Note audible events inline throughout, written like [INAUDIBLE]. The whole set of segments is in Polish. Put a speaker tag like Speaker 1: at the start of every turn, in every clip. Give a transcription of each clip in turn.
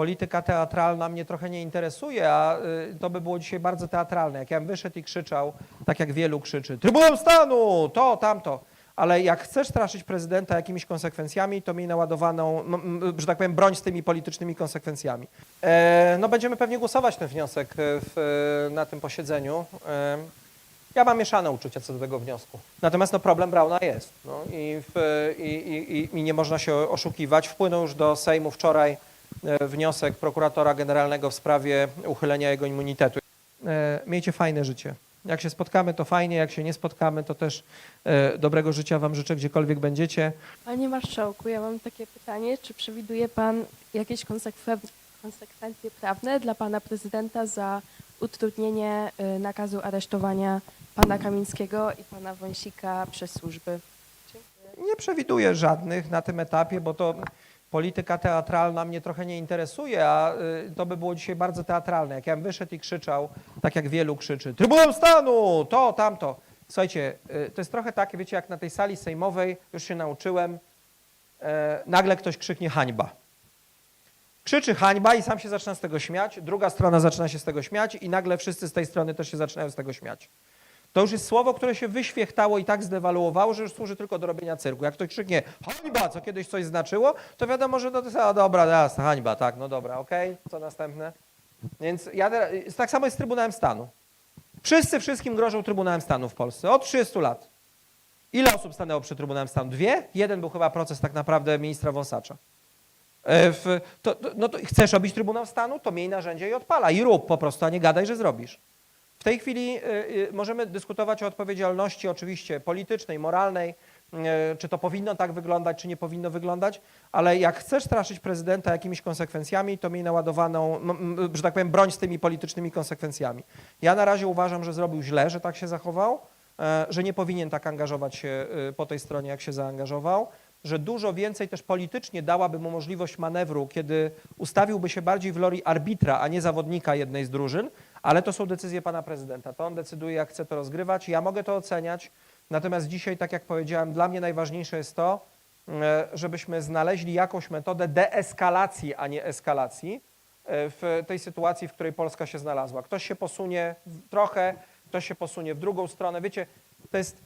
Speaker 1: polityka teatralna mnie trochę nie interesuje, a y, to by było dzisiaj bardzo teatralne. Jak ja bym wyszedł i krzyczał, tak jak wielu krzyczy, Trybunał Stanu, to, tamto. Ale jak chcesz straszyć prezydenta jakimiś konsekwencjami, to miej naładowaną, że tak powiem, broń z tymi politycznymi konsekwencjami. E, no będziemy pewnie głosować ten wniosek e, w, na tym posiedzeniu. E, ja mam mieszane uczucia co do tego wniosku. Natomiast no, problem Brauna jest. No, i, w, i, i, i- nie można się oszukiwać. Wpłynął już do Sejmu wczoraj e, wniosek prokuratora generalnego w sprawie uchylenia jego immunitetu. E, Miejcie fajne życie. Jak się spotkamy, to fajnie, jak się nie spotkamy, to też e, dobrego życia Wam życzę, gdziekolwiek będziecie.
Speaker 2: Panie Marszałku, ja mam takie pytanie. Czy przewiduje Pan jakieś konsekwe- konsekwencje prawne dla Pana Prezydenta za utrudnienie nakazu aresztowania Pana Kamińskiego i Pana Wąsika przez służby? Dziękuję.
Speaker 1: Nie przewiduję żadnych na tym etapie, bo to polityka teatralna mnie trochę nie interesuje, a y, to by było dzisiaj bardzo teatralne. Jak ja bym wyszedł i krzyczał, tak jak wielu krzyczy, Trybunał Stanu, to, tamto. Słuchajcie, y, to jest trochę takie, wiecie, jak na tej sali sejmowej, już się nauczyłem, e, nagle ktoś krzyknie hańba. Krzyczy hańba i sam się zaczyna z tego śmiać, druga strona zaczyna się z tego śmiać i nagle wszyscy z tej strony też się zaczynają z tego śmiać. To już jest słowo, które się wyświechtało i tak zdewaluowało, że już służy tylko do robienia cyrku. Jak ktoś krzyknie hańba, co kiedyś coś znaczyło, to wiadomo, że no to jest, a dobra, jasne, hańba, tak, no dobra, okej, co następne? Więc ja teraz, tak samo jest z Trybunałem Stanu. Wszyscy wszystkim grożą Trybunałem Stanu w Polsce od 30 lat. Ile osób stanęło przed Trybunałem Stanu? Dwie? Jeden był chyba proces tak naprawdę ministra Wąsacza. E, W, to, to, no to chcesz robić Trybunał Stanu, to miej narzędzie i odpala. I rób po prostu, a nie gadaj, że zrobisz. W tej chwili y, y, możemy dyskutować o odpowiedzialności oczywiście politycznej, moralnej, y, czy to powinno tak wyglądać, czy nie powinno wyglądać, ale jak chcesz straszyć prezydenta jakimiś konsekwencjami, to miej naładowaną, że tak powiem, broń z tymi politycznymi konsekwencjami. Ja na razie uważam, że zrobił źle, że tak się zachował, e, że nie powinien tak angażować się po tej stronie, jak się zaangażował, że dużo więcej też politycznie dałaby mu możliwość manewru, kiedy ustawiłby się bardziej w lori arbitra, a nie zawodnika jednej z drużyn, ale to są decyzje pana prezydenta. To on decyduje, jak chce to rozgrywać. Ja mogę to oceniać. Natomiast dzisiaj, tak jak powiedziałem, dla mnie najważniejsze jest to, e, żebyśmy znaleźli jakąś metodę deeskalacji, a nie eskalacji e, w tej sytuacji, w której Polska się znalazła. Ktoś się posunie trochę, ktoś się posunie w drugą stronę. Wiecie, to jest.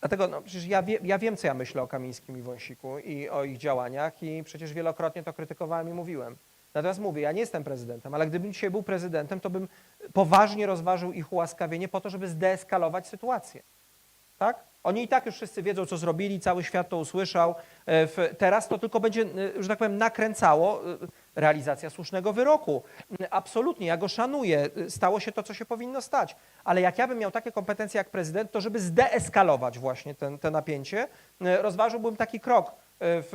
Speaker 1: Dlatego no, przecież ja, wie, ja wiem, co ja myślę o Kamińskim i Wąsiku i o ich działaniach i przecież wielokrotnie to krytykowałem i mówiłem. Natomiast mówię, ja nie jestem prezydentem, ale gdybym dzisiaj był prezydentem, to bym poważnie rozważył ich ułaskawienie po to, żeby zdeeskalować sytuację. Tak? Oni i tak już wszyscy wiedzą, co zrobili, cały świat to usłyszał. E, Teraz to tylko będzie, e, że tak powiem, nakręcało e, realizacja słusznego wyroku. E, Absolutnie, ja go szanuję. Stało się to, co się powinno stać. Ale jak ja bym miał takie kompetencje jak prezydent, to żeby zdeeskalować właśnie ten, te napięcie, rozważyłbym taki krok. E, W,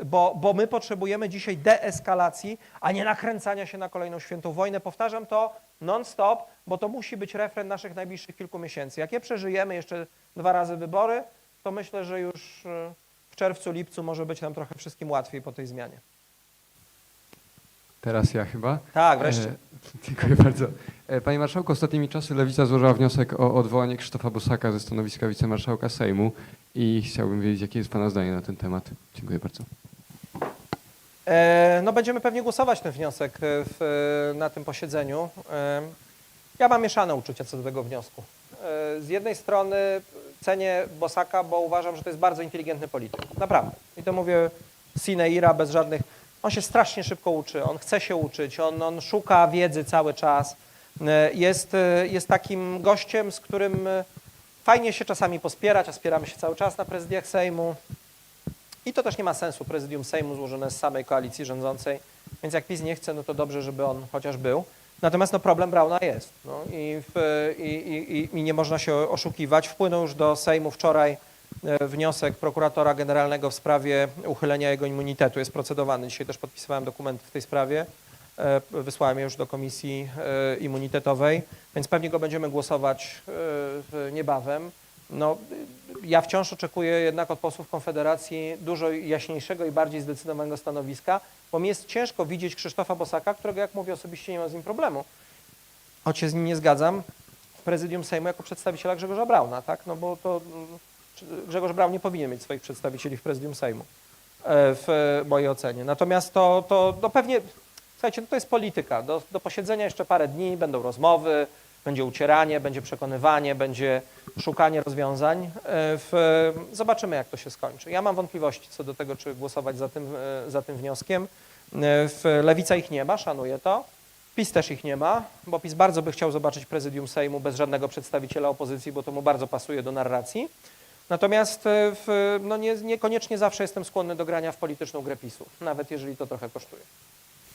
Speaker 1: e, bo, bo my potrzebujemy dzisiaj deeskalacji, a nie nakręcania się na kolejną świętą wojnę. Powtarzam to non-stop, bo to musi być refren naszych najbliższych kilku miesięcy. Jak je przeżyjemy jeszcze dwa razy wybory, to myślę, że już e, w czerwcu, lipcu może być nam trochę wszystkim łatwiej po tej zmianie.
Speaker 3: Teraz ja chyba.
Speaker 1: Tak, wreszcie.
Speaker 3: E, [LAUGHS] dziękuję bardzo. E, Panie Marszałku, ostatnimi czasy Lewica złożyła wniosek o odwołanie Krzysztofa Bosaka ze stanowiska wicemarszałka Sejmu i chciałbym wiedzieć, jakie jest Pana zdanie na ten temat. Dziękuję bardzo.
Speaker 1: E, No będziemy pewnie głosować ten wniosek e, w, na tym posiedzeniu. E, Ja mam mieszane uczucia co do tego wniosku. E, Z jednej strony cenię Bosaka, bo uważam, że to jest bardzo inteligentny polityk. Naprawdę. I to mówię sine ira, bez żadnych... On się strasznie szybko uczy, on chce się uczyć, on, on szuka wiedzy cały czas. E, Jest, e, jest takim gościem, z którym e, fajnie się czasami pospierać, a spieramy się cały czas na prezydiach Sejmu. I to też nie ma sensu. Prezydium Sejmu złożone z samej koalicji rządzącej, więc jak PiS nie chce, no to dobrze, żeby on chociaż był. Natomiast no, problem Brauna jest no, i, w, i, i, i- nie można się oszukiwać. Wpłynął już do Sejmu wczoraj wniosek prokuratora generalnego w sprawie uchylenia jego immunitetu. Jest procedowany. Dzisiaj też podpisywałem dokument w tej sprawie. E, Wysłałem je już do komisji e, immunitetowej, więc pewnie go będziemy głosować e, niebawem. No, ja wciąż oczekuję jednak od posłów Konfederacji dużo jaśniejszego i bardziej zdecydowanego stanowiska, bo mi jest ciężko widzieć Krzysztofa Bosaka, którego, jak mówię, osobiście nie mam z nim problemu, choć się z nim nie zgadzam, w prezydium Sejmu jako przedstawiciela Grzegorza Brauna, tak? No bo to mm, Grzegorz Braun nie powinien mieć swoich przedstawicieli w prezydium Sejmu. w mojej ocenie. Natomiast to, to no pewnie, słuchajcie, no to jest polityka. Do, do posiedzenia jeszcze parę dni, będą rozmowy, będzie ucieranie, będzie przekonywanie, będzie szukanie rozwiązań. E, W, zobaczymy, jak to się skończy. Ja mam wątpliwości co do tego, czy głosować za tym, e, za tym wnioskiem. E, W Lewica ich nie ma, szanuję to. PiS też ich nie ma, bo PiS bardzo by chciał zobaczyć prezydium Sejmu bez żadnego przedstawiciela opozycji, bo to mu bardzo pasuje do narracji. Natomiast e, w, no nie, niekoniecznie zawsze jestem skłonny do grania w polityczną grę PiSu, nawet jeżeli to trochę kosztuje.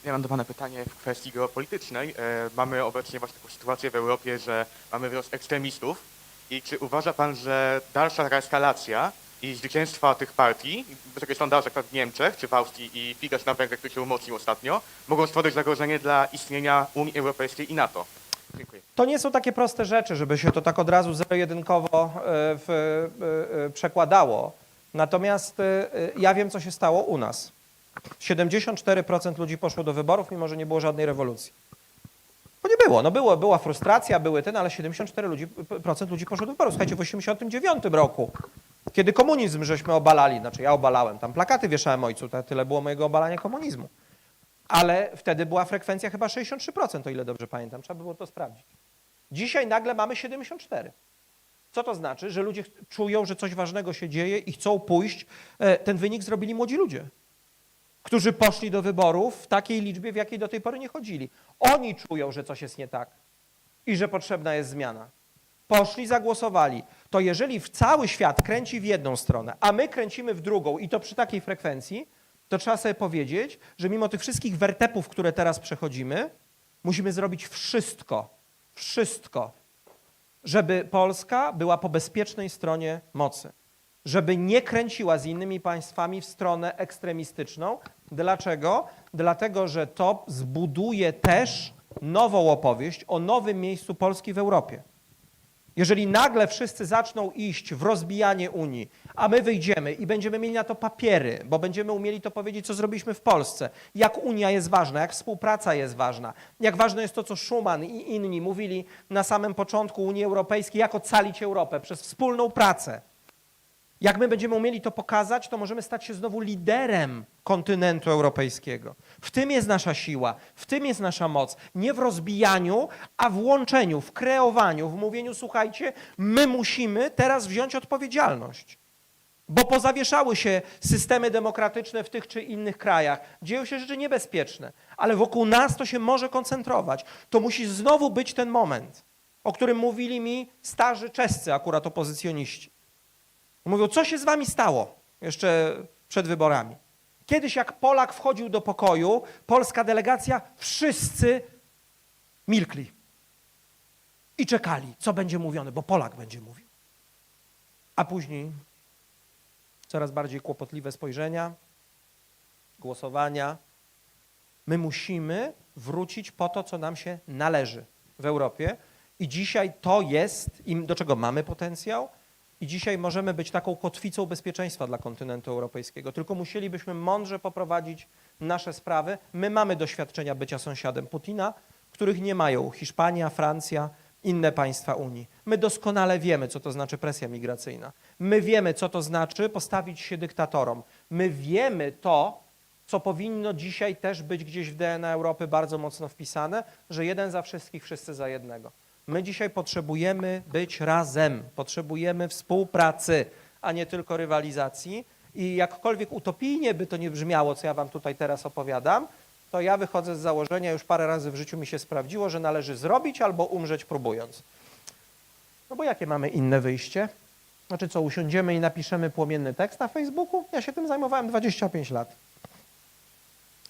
Speaker 4: Ja mam do Pana pytanie w kwestii geopolitycznej. E, mamy obecnie właśnie taką sytuację w Europie, że mamy wzrost ekstremistów. I czy uważa Pan, że dalsza taka eskalacja i zwycięstwa tych partii, wysokie sondaże w Niemczech czy w Austrii i Fidesz na Węgrzech, który się umocnił ostatnio, mogą stworzyć zagrożenie dla istnienia Unii Europejskiej i NATO?
Speaker 1: To nie są takie proste rzeczy, żeby się to tak od razu zero-jedynkowo e, e, e, przekładało. Natomiast ja wiem, co się stało u nas. 74% ludzi poszło do wyborów, mimo że nie było żadnej rewolucji. Bo nie było. No było, była frustracja, były ten, ale 74% ludzi, procent ludzi poszło do wyborów. Słuchajcie, w 89 roku, kiedy komunizm żeśmy obalali, znaczy ja obalałem, tam plakaty wieszałem ojcu, tyle było mojego obalania komunizmu. Ale wtedy była frekwencja chyba 63%, o ile dobrze pamiętam. Trzeba by było to sprawdzić. Dzisiaj nagle mamy 74. Co to znaczy? Że ludzie czują, że coś ważnego się dzieje i chcą pójść. E, Ten wynik zrobili młodzi ludzie, którzy poszli do wyborów w takiej liczbie, w jakiej do tej pory nie chodzili. Oni czują, że coś jest nie tak i że potrzebna jest zmiana. Poszli, zagłosowali. To jeżeli w cały świat kręci w jedną stronę, a my kręcimy w drugą i to przy takiej frekwencji, to trzeba sobie powiedzieć, że mimo tych wszystkich wertepów, które teraz przechodzimy, musimy zrobić wszystko, wszystko, żeby Polska była po bezpiecznej stronie mocy. Żeby nie kręciła z innymi państwami w stronę ekstremistyczną. Dlaczego? Dlatego, że to zbuduje też nową opowieść o nowym miejscu Polski w Europie. Jeżeli nagle wszyscy zaczną iść w rozbijanie Unii, a my wyjdziemy i będziemy mieli na to papiery, bo będziemy umieli to powiedzieć, co zrobiliśmy w Polsce, jak Unia jest ważna, jak współpraca jest ważna, jak ważne jest to, co Schuman i inni mówili na samym początku Unii Europejskiej, jak ocalić Europę przez wspólną pracę. Jak my będziemy umieli to pokazać, to możemy stać się znowu liderem kontynentu europejskiego. W tym jest nasza siła, w tym jest nasza moc. Nie w rozbijaniu, a w łączeniu, w kreowaniu, w mówieniu, słuchajcie, my musimy teraz wziąć odpowiedzialność. Bo pozawieszały się systemy demokratyczne w tych czy innych krajach. Dzieją się rzeczy niebezpieczne, ale wokół nas to się może koncentrować. To musi znowu być ten moment, o którym mówili mi starzy czescy akurat opozycjoniści. Mówią, co się z wami stało jeszcze przed wyborami. Kiedyś jak Polak wchodził do pokoju, polska delegacja, wszyscy milkli i czekali, co będzie mówione, bo Polak będzie mówił. A później coraz bardziej kłopotliwe spojrzenia, głosowania. My musimy wrócić po to, co nam się należy w Europie. I dzisiaj to jest, do czego mamy potencjał, i dzisiaj możemy być taką kotwicą bezpieczeństwa dla kontynentu europejskiego. Tylko musielibyśmy mądrze poprowadzić nasze sprawy. My mamy doświadczenia bycia sąsiadem Putina, których nie mają Hiszpania, Francja, inne państwa Unii. My doskonale wiemy, co to znaczy presja migracyjna. My wiemy, co to znaczy postawić się dyktatorom. My wiemy to, co powinno dzisiaj też być gdzieś w DNA Europy bardzo mocno wpisane, że jeden za wszystkich, wszyscy za jednego. My dzisiaj potrzebujemy być razem, potrzebujemy współpracy, a nie tylko rywalizacji. I jakkolwiek utopijnie by to nie brzmiało, co ja wam tutaj teraz opowiadam, to ja wychodzę z założenia, już parę razy w życiu mi się sprawdziło, że należy zrobić albo umrzeć próbując. No bo jakie mamy inne wyjście? Znaczy co, usiądziemy i napiszemy płomienny tekst na Facebooku? Ja się tym zajmowałem 25 lat.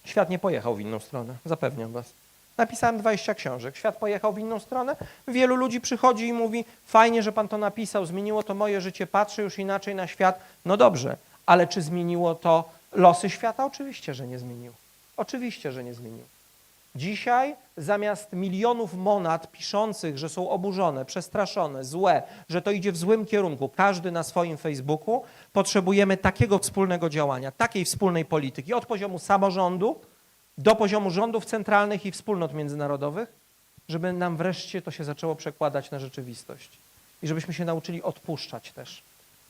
Speaker 1: Świat nie pojechał w inną stronę, zapewniam was. Napisałem 20 książek, świat pojechał w inną stronę. Wielu ludzi przychodzi i mówi, fajnie, że pan to napisał, zmieniło to moje życie, patrzę już inaczej na świat. No dobrze, ale czy zmieniło to losy świata? Oczywiście, że nie zmieniło. Oczywiście, że nie zmieniło. Dzisiaj zamiast milionów monad piszących, że są oburzone, przestraszone, złe, że to idzie w złym kierunku, każdy na swoim Facebooku, potrzebujemy takiego wspólnego działania, takiej wspólnej polityki od poziomu samorządu do poziomu rządów centralnych i wspólnot międzynarodowych, żeby nam wreszcie to się zaczęło przekładać na rzeczywistość. I żebyśmy się nauczyli odpuszczać też.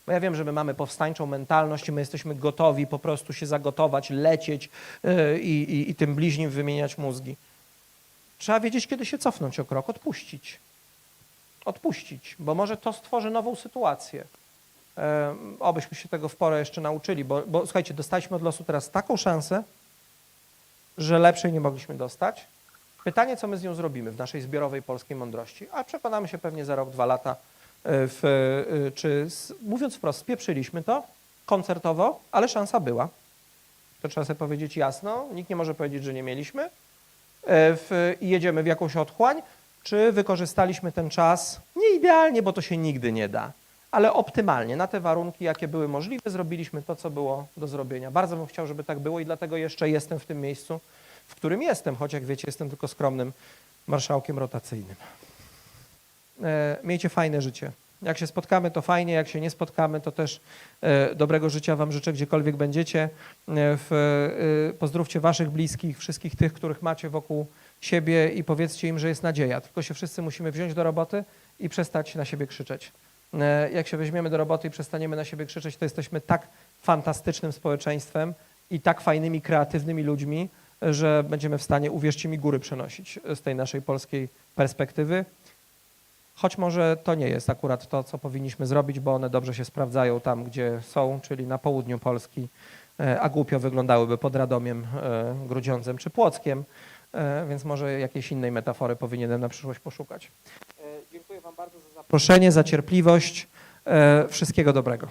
Speaker 1: Bo ja wiem, że my mamy powstańczą mentalność i my jesteśmy gotowi po prostu się zagotować, lecieć i, i, i tym bliźnim wymieniać mózgi. Trzeba wiedzieć, kiedy się cofnąć o krok, odpuścić. Odpuścić, bo może to stworzy nową sytuację. E, Obyśmy się tego w porę jeszcze nauczyli, bo, bo słuchajcie, dostaliśmy od losu teraz taką szansę, że lepszej nie mogliśmy dostać. Pytanie, co my z nią zrobimy w naszej zbiorowej polskiej mądrości, a przekonamy się pewnie za rok, dwa lata, e, w, e, czy mówiąc wprost, spieprzyliśmy to koncertowo, ale szansa była. To trzeba sobie powiedzieć jasno, nikt nie może powiedzieć, że nie mieliśmy e, i jedziemy w jakąś otchłań, czy wykorzystaliśmy ten czas nie idealnie, bo to się nigdy nie da, ale optymalnie, na te warunki, jakie były możliwe, zrobiliśmy to, co było do zrobienia. Bardzo bym chciał, żeby tak było i dlatego jeszcze jestem w tym miejscu, w którym jestem, choć jak wiecie, jestem tylko skromnym marszałkiem rotacyjnym. E, miejcie fajne życie. Jak się spotkamy, to fajnie, jak się nie spotkamy, to też e, dobrego życia Wam życzę, gdziekolwiek będziecie. E, w, e, pozdrówcie Waszych bliskich, wszystkich tych, których macie wokół siebie i powiedzcie im, że jest nadzieja. Tylko się wszyscy musimy wziąć do roboty i przestać na siebie krzyczeć. E, Jak się weźmiemy do roboty i przestaniemy na siebie krzyczeć, to jesteśmy tak fantastycznym społeczeństwem i tak fajnymi, kreatywnymi ludźmi, że będziemy w stanie, uwierzcie mi, góry przenosić z tej naszej polskiej perspektywy. Choć może to nie jest akurat to, co powinniśmy zrobić, bo one dobrze się sprawdzają tam, gdzie są, czyli na południu Polski, e, a głupio wyglądałyby pod Radomiem, e, Grudziądzem czy Płockiem, więc może jakiejś innej metafory powinienem na przyszłość poszukać. Bardzo za zaproszenie, za cierpliwość. E, Wszystkiego dobrego.